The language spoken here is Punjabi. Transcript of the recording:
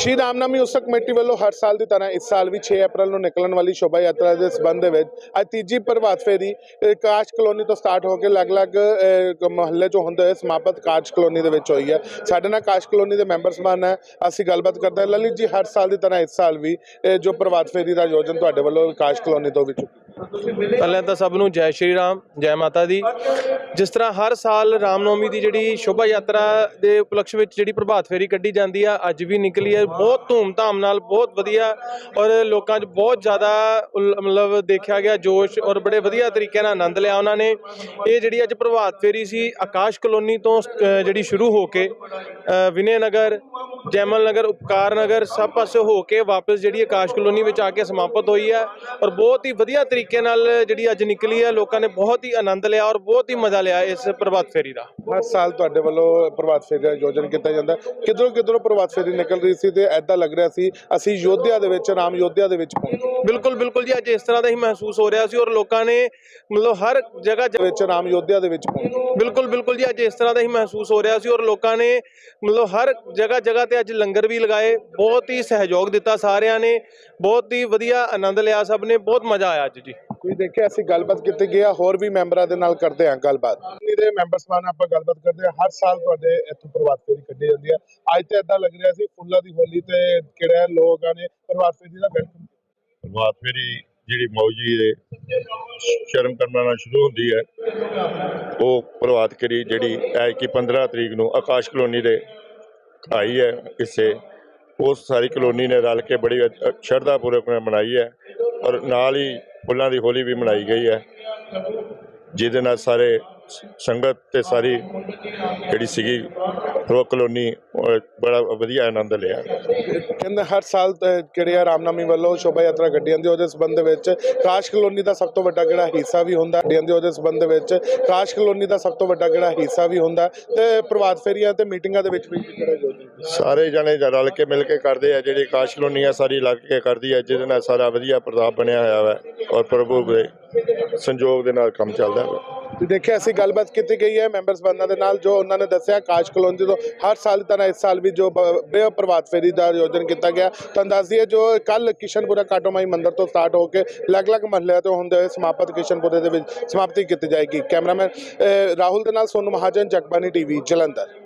ਸ਼੍ਰੀ ਰਾਮਨਾਮੀ ਉਤਸਵ ਕਮੇਟੀ ਵੱਲੋਂ ਹਰ ਸਾਲ ਦੀ ਤਰ੍ਹਾਂ ਇਸ ਸਾਲ ਵੀ 6 ਅਪ੍ਰੈਲ ਨੂੰ ਨਿਕਲਣ ਵਾਲੀ ਸ਼ੋਭਾ ਯਾਤਰਾ ਦੇ ਸਬੰਧ ਵਿੱਚ ਅੱਜ ਤੀਜੀ ਪ੍ਰਭਾਤ ਫੇਰੀ ਕਾਸ਼ ਕਲੋਨੀ ਤੋਂ ਸਟਾਰਟ ਹੋ ਕੇ ਅਲੱਗ-ਅਲੱਗ ਮੁਹੱਲੇ ਚੋਂ ਹੁੰਦੇ ਹੋਏ ਸਮਾਪਤ ਕਾਸ਼ ਕਲੋਨੀ ਦੇ ਵਿੱਚ ਹੋਈ ਹੈ। ਸਾਡੇ ਨਾਲ ਕਾਸ਼ ਕਲੋਨੀ ਦੇ ਮੈਂਬਰ ਸਮਾਨ ਹੈ। ਅਸੀਂ ਗੱਲਬਾਤ ਕਰਦੇ ਹਾਂ। ਲਲਿਤ ਜੀ, ਹਰ ਸਾਲ ਦੀ ਤਰ੍ਹਾਂ ਇਸ ਸਾਲ ਵੀ ਇਹ ਜੋ ਪ੍ਰਭਾਤ ਫੇਰੀ ਦਾ ਆਯੋਜਨ ਤੁਹਾਡੇ ਵੱਲੋਂ ਕਾਸ਼ ਕਲੋਨੀ ਤੋਂ ਵਿੱਚ ਪਹਿਲਾਂ ਤਾਂ ਸਭ ਨੂੰ ਜੈ ਸ਼੍ਰੀ ਰਾਮ ਜੈ ਮਾਤਾ ਦੀ। ਜਿਸ ਤਰ੍ਹਾਂ ਹਰ ਸਾਲ ਰਾਮਨੌਮੀ ਦੀ ਜਿਹੜੀ ਸ਼ੋਭਾ ਯਾਤਰਾ ਦੇ ਉਪਲਕਸ਼ ਵਿੱਚ ਜਿਹੜੀ ਪ੍ਰਭਾਤ ਫੇਰੀ ਕੱਢੀ ਜਾਂਦੀ ਆ ਅੱਜ ਵੀ ਨਿਕਲੀ ਹੈ। ਬਹੁਤ ਧੂਮਧਾਮ ਨਾਲ ਬਹੁਤ ਵਧੀਆ ਔਰ ਲੋਕਾਂ 'ਚ ਬਹੁਤ ਜ਼ਿਆਦਾ ਉਲ- ਮਤਲਬ ਦੇਖਿਆ ਗਿਆ ਜੋਸ਼ ਔਰ ਬੜੇ ਵਧੀਆ ਤਰੀਕੇ ਨਾਲ ਆਨੰਦ ਲਿਆ ਉਹਨਾਂ ਨੇ। ਇਹ ਜਿਹੜੀ ਅੱਜ ਪ੍ਰਭਾਤ ਫੇਰੀ ਸੀ ਆਕਾਸ਼ ਕਲੋਨੀ ਤੋਂ ਜਿਹੜੀ ਸ਼ੁਰੂ ਹੋ ਕੇ ਅ, ਵਿਨੇ ਨਗਰ ਜੈਮਲ ਨਗਰ ਉਪਕਾਰ ਨਗਰ ਸਭ ਪਾਸੇ ਹੋ ਕੇ ਵਾਪਸ ਜਿਹੜੀ ਆਕਾਸ਼ ਕਲੋਨੀ ਵਿੱਚ ਆ ਕੇ ਸਮਾਪਤ ਹੋਈ ਹੈ ਔਰ ਬਹੁਤ ਹੀ ਵਧੀਆ ਤਰੀਕੇ ਨਾਲ ਜਿਹੜੀ ਅੱਜ ਨਿਕਲੀ ਹੈ, ਲੋਕਾਂ ਨੇ ਬਹੁਤ ਹੀ ਆਨੰਦ ਲਿਆ ਔਰ ਬਹੁਤ ਹੀ ਮਜ਼ਾ ਲਿਆ ਇਸ ਪ੍ਰਭਾਤ ਫੇਰੀ ਦਾ। ਹਰ ਸਾਲ ਤੁਹਾਡੇ ਵੱਲੋਂ ਪ੍ਰਭਾਤ ਫੇਰੀ ਦਾ ਆਯੋਜਨ ਕੀਤਾ ਜਾਂਦਾ। ਕਿਧਰੋਂ ਕਿਧਰੋਂ ਪ੍ਰਭਾਤ ਫੇਰੀ ਨਿਕਲ ਰਹੀ ਸੀ ਤੇ ਐਦਾਂ ਲੱਗ ਰਿਹਾ ਸੀ, ਅਸੀਂ ਯੋਧਿਆ ਦੇ ਵਿੱਚ, ਰਾਮ ਯੋਧਿਆ ਦੇ ਵਿੱਚ ਪਹੁੰਚੇ। ਬਿਲਕੁਲ ਬਿਲਕੁਲ ਜੀ ਅੱਜ ਇਸ ਤਰ੍ਹਾਂ ਦਾ ਹੀ ਮਹਿਸੂਸ ਹੋ ਰਿਹਾ ਸੀ ਔਰ ਲੋਕਾਂ ਨੇ ਮਤਲਬ ਹਰ ਜਗ੍ਹਾ ਵਿੱਚ ਰਾਮ ਯੋਧਿਆ ਦੇ ਵਿੱਚ ਬਿਲਕੁਲ ਬਿਲਕੁਲ ਜੀ ਅੱਜ ਇਸ ਤਰ੍ਹਾਂ ਦਾ ਹੀ ਮਹਿਸੂਸ ਹੋ ਰਿਹਾ ਸੀ ਔਰ ਲੋਕਾਂ ਨੇ ਮਤਲਬ ਹਰ ਜਗ੍ਹਾ ਜਗ੍ਹਾ ਤੇ ਅੱਜ ਲੰਗਰ ਵੀ ਲਗਾਏ ਬਹੁਤ ਹੀ ਸਹਿਯੋਗ ਦਿੱਤਾ ਸਾਰਿਆਂ ਨੇ ਬਹੁਤ ਹੀ ਵਧੀਆ ਆਨੰਦ ਲਿਆ ਸਭ ਨੇ ਬਹੁਤ ਮਜ਼ਾ ਆਇਆ ਅੱਜ ਜੀ। ਤੁਸੀਂ ਦੇਖਿਆ ਅਸੀਂ ਗੱਲਬਾਤ ਕੀਤੀ ਗਿਆ ਹੋਰ ਵੀ ਮੈਂਬਰਾਂ ਦੇ ਨਾਲ ਕਰਦੇ ਹਾਂ ਗੱਲਬਾਤ। ਦੇ ਮੈਂਬਰ ਸਮਾਨ ਆਪਾਂ ਗੱਲਬਾਤ ਕਰਦੇ ਹਾਂ ਹਰ ਸਾਲ ਤੁਹਾਡੇ ਇੱਥੋਂ ਪ੍ਰਭਾਤ ਫੇਰੀ ਕੱਢੀ ਜਾਂਦੀ ਹੈ ਅੱਜ ਤੇ ਏਦਾਂ ਲੱਗ ਰਿਹਾ ਸੀ ਫੁੱਲਾਂ ਦੀ ਹੋਲੀ ਤੇ ਕਿਹੜਾ ਲੋਕਾਂ ਨੇ ਪ੍ਰਭਾਤ ਫੇਰੀ ਦਾ ਵੈਲਕਮ ਪ੍ਰਭਾਤ ਫੇਰੀ ਜਿਹੜੀ ਮੌਜੀ ਦੇ ਸ਼ਰਮ ਕਰਨਾ ਨਾਲ ਸ਼ੁਰੂ ਹੁੰਦੀ ਹੈ, ਉਹ ਪ੍ਰਭਾਤ ਫੇਰੀ ਜਿਹੜੀ ਐ ਕਿ 15 ਤਰੀਕ ਨੂੰ ਆਕਾਸ਼ ਕਲੋਨੀ ਦੇ ਆਈ ਹੈ ਇਸੇ ਉਸ ਸਾਰੀ ਕਲੋਨੀ ਨੇ ਰਲ ਕੇ ਬੜੀ ਸ਼ਰਧਾ ਪੂਰਵਕ ਨਾਲ ਮਨਾਈ ਹੈ ਔਰ ਨਾਲ ਹੀ ਫੁੱਲਾਂ ਦੀ ਹੋਲੀ ਵੀ ਮਨਾਈ ਗਈ ਹੈ। ਜਿਹਦੇ ਨਾਲ ਸਾਰੇ ਸੰਗਤ ਤੇ ਸਾਰੀ ਜਿਹੜੀ ਸੀਗੀ ਰੋ ਕਲੋਨੀ ਬੜਾ ਵਧੀਆ ਆਨੰਦ ਲਿਆ। ਕਹਿੰਦੇ ਹਰ ਸਾਲ ਕਿਹੜੇ ਆ ਰਾਮਨਾਮੀ ਵੱਲੋਂ ਸ਼ੋਭਾ ਯਾਤਰਾ ਕੱਢੀ ਜਾਂਦੀ ਹੈ ਉਹਦੇ ਸੰਬੰਧ ਵਿੱਚ ਕਾਸ਼ ਕਲੋਨੀ ਦਾ ਸਭ ਤੋਂ ਵੱਡਾ ਕਿਹੜਾ ਹਿੱਸਾ ਵੀ ਹੁੰਦਾ? ਜਾਂਦੀ ਹੈ ਉਹਦੇ ਸੰਬੰਧ ਵਿੱਚ ਕਾਸ਼ ਕਲੋਨੀ ਦਾ ਸਭ ਤੋਂ ਵੱਡਾ ਕਿਹੜਾ ਹਿੱਸਾ ਵੀ ਹੁੰਦਾ? ਤੇ ਪ੍ਰਭਾਤ ਫੇਰੀਆਂ ਤੇ ਮੀਟਿੰਗਾਂ ਦੇ ਵਿੱਚ ਵੀ ਸਾਰੇ ਜਣੇ ਰਲ ਕੇ ਮਿਲ ਕੇ ਕਰਦੇ ਆ ਜਿਹੜੀ ਕਾਸ਼ ਕਲੋਨੀ ਆ ਸਾਰੀ ਲੱਗ ਕੇ ਕਰਦੀ ਆ ਜਿਹਦੇ ਨਾਲ ਸਾਰਾ ਵਧੀਆ ਪ੍ਰਤਾਪ ਬਣਿਆ ਹੋਇਆ ਵਾ ਔਰ ਪ੍ਰਭੂ ਦੇ ਸੰਜੋਗ ਦੇ ਨਾਲ ਕੰਮ ਚੱਲਦਾ ਵਾ। ਤੇ ਦੇਖਿਆ, ਅਸੀਂ ਗੱਲਬਾਤ ਕੀਤੀ ਗਈ ਹੈ ਮੈਂਬਰ ਬੰਦਾਂ ਦੇ ਨਾਲ, ਜੋ ਉਹਨਾਂ ਨੇ ਦੱਸਿਆ, ਕਾਸ਼ ਕਲੋਨੀ ਤੋਂ ਹਰ ਸਾਲ ਦੀ ਤਰ੍ਹਾਂ ਇਸ ਸਾਲ ਵੀ ਜੋ ਬ- ਬੇ ਪ੍ਰਭਾਤ ਫੇਰੀ ਦਾ ਆਯੋਜਨ ਕੀਤਾ ਗਿਆ। ਤਾਂ ਦੱਸ ਦਈਏ, ਜੋ ਕੱਲ ਕਿਸ਼ਨਪੁਰਾ ਕਾਟੋਮਾਈ ਮੰਦਿਰ ਤੋਂ ਸਟਾਰਟ ਹੋ ਕੇ ਅਲੱਗ-ਅਲੱਗ ਮਹੱਲਿਆਂ ਤੋਂ ਹੁੰਦੇ ਹੋਏ ਸਮਾਪਤ ਕਿਸ਼ਨਪੁਰੇ ਦੇ ਵਿੱਚ ਸਮਾਪਤੀ ਕੀਤੀ ਜਾਏਗੀ। ਕੈਮਰਾਮੈਨ ਰਾਹੁਲ ਦੇ ਨਾਲ ਸੋਨੂ ਮਹਾਜਨ ਜਗਬਾਨੀ ਟੀਵੀ, ਜਲੰਧਰ।